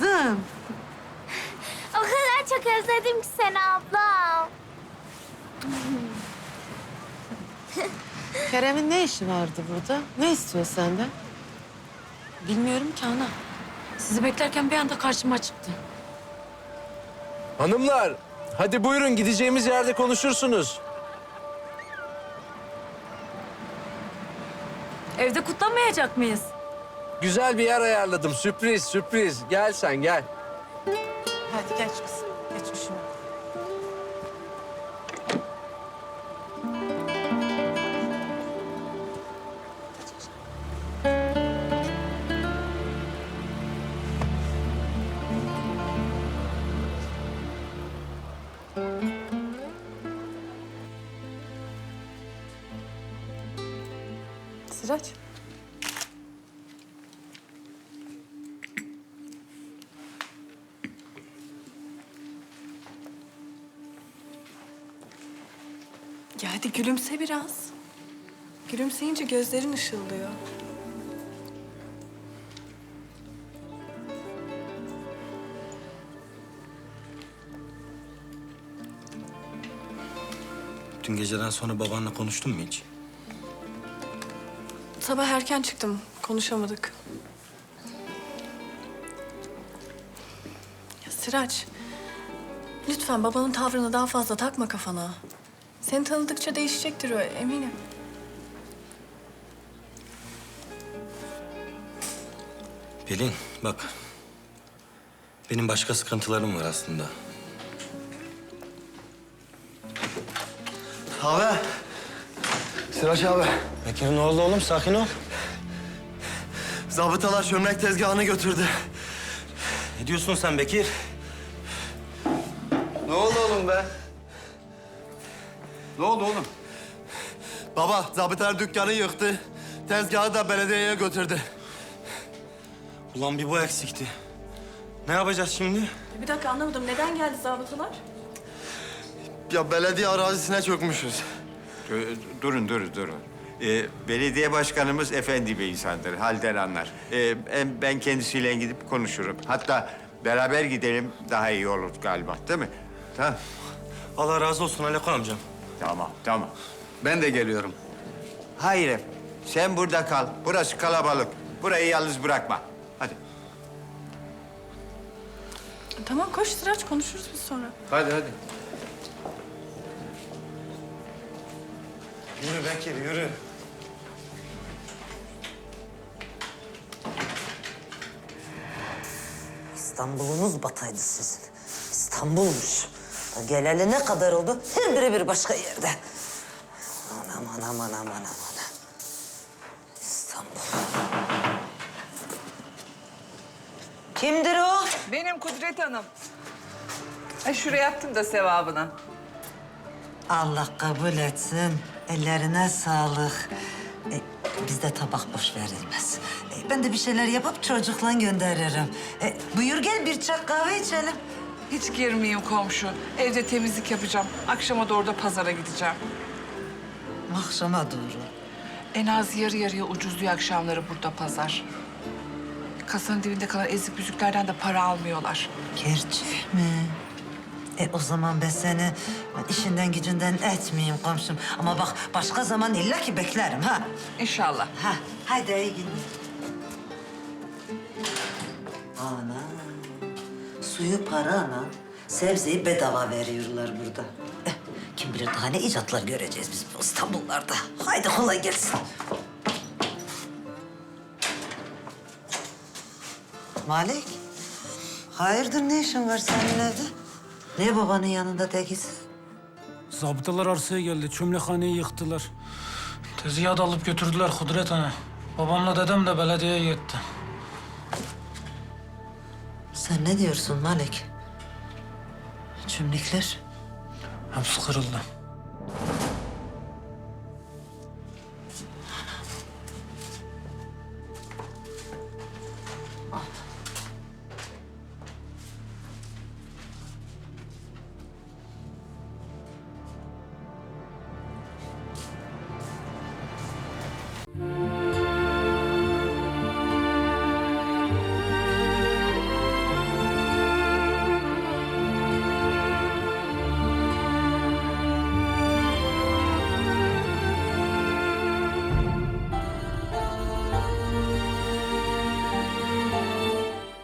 canım. O kadar çok özledim ki seni ablam. Kerem'in ne işi vardı burada? Ne istiyor senden? Bilmiyorum ki ana. Sizi beklerken bir anda karşıma çıktı. Hanımlar, hadi buyurun gideceğimiz yerde konuşursunuz. Evde kutlamayacak mıyız? Güzel bir yer ayarladım. Sürpriz, sürpriz. Gel sen gel. Hadi geç kızım. Geç üşüme. Sıraç. Ya hadi gülümse biraz. Gülümseyince gözlerin ışıldıyor. Dün geceden sonra babanla konuştun mu hiç? Sabah erken çıktım. Konuşamadık. Ya Sıraç, lütfen babanın tavrını daha fazla takma kafana. Seni tanıdıkça değişecektir o eminim. Pelin bak. Benim başka sıkıntılarım var aslında. Abi. Sıraç abi. Bekir ne oldu oğlum? Sakin ol. Zabıtalar çömlek tezgahını götürdü. Ne diyorsun sen Bekir? Ne oldu oğlum be? Ne oldu oğlum? Baba, zabıtalar dükkanı yıktı. Tezgahı da belediyeye götürdü. Ulan bir bu eksikti. Ne yapacağız şimdi? Bir dakika anlamadım. Neden geldi zabıtalar? Ya belediye arazisine çökmüşüz. Ee, Durun, durun, durun. Ee, belediye başkanımız efendi bir insandır, halden anlar. Ee, ben- ben kendisiyle gidip konuşurum. Hatta beraber gidelim daha iyi olur galiba, değil mi? Tamam, Allah razı olsun Aleko amcam. Tamam, tamam. Ben de geliyorum. Hayır, efendim. sen burada kal. Burası kalabalık. Burayı yalnız bırakma. Hadi. Tamam koş Sıraç konuşuruz biz sonra. Hadi, hadi. Yürü Bekir yürü. İstanbul'unuz bataydı sizin. İstanbul'muş. Geleli ne kadar oldu? Her biri bir başka yerde. Anam anam anam anam anam. İstanbul. Kimdir o? Benim Kudret Hanım. Ay şuraya attım da sevabına. Allah kabul etsin. Ellerine sağlık. E, bizde tabak boş verilmez. E, ben de bir şeyler yapıp çocukla gönderirim. E, buyur gel bir çay kahve içelim. Hiç girmeyeyim komşu. Evde temizlik yapacağım. Akşama doğru da pazara gideceğim. Akşama doğru. En az yarı yarıya ucuzluyor akşamları burada pazar. Kasanın dibinde kalan ezik büzüklerden de para almıyorlar. Gerçek mi? E o zaman ben seni işinden gücünden etmeyeyim komşum. Ama bak başka zaman illa ki beklerim ha. İnşallah. Ha, haydi iyi günler. Suyu para ana. Sebzeyi bedava veriyorlar burada. Eh, kim bilir daha ne icatlar göreceğiz biz bu İstanbullarda. Haydi kolay gelsin. Malik, hayırdır ne işin var senin evde? Ne babanın yanında tekisin? Zabıtalar arsaya geldi. Çömlekhaneyi yıktılar. Tezgahı da alıp götürdüler Kudret Ana. Babamla dedem de belediyeye gitti. Sen ne diyorsun Malik? Cümlekler. Hepsi kırıldı. Anam.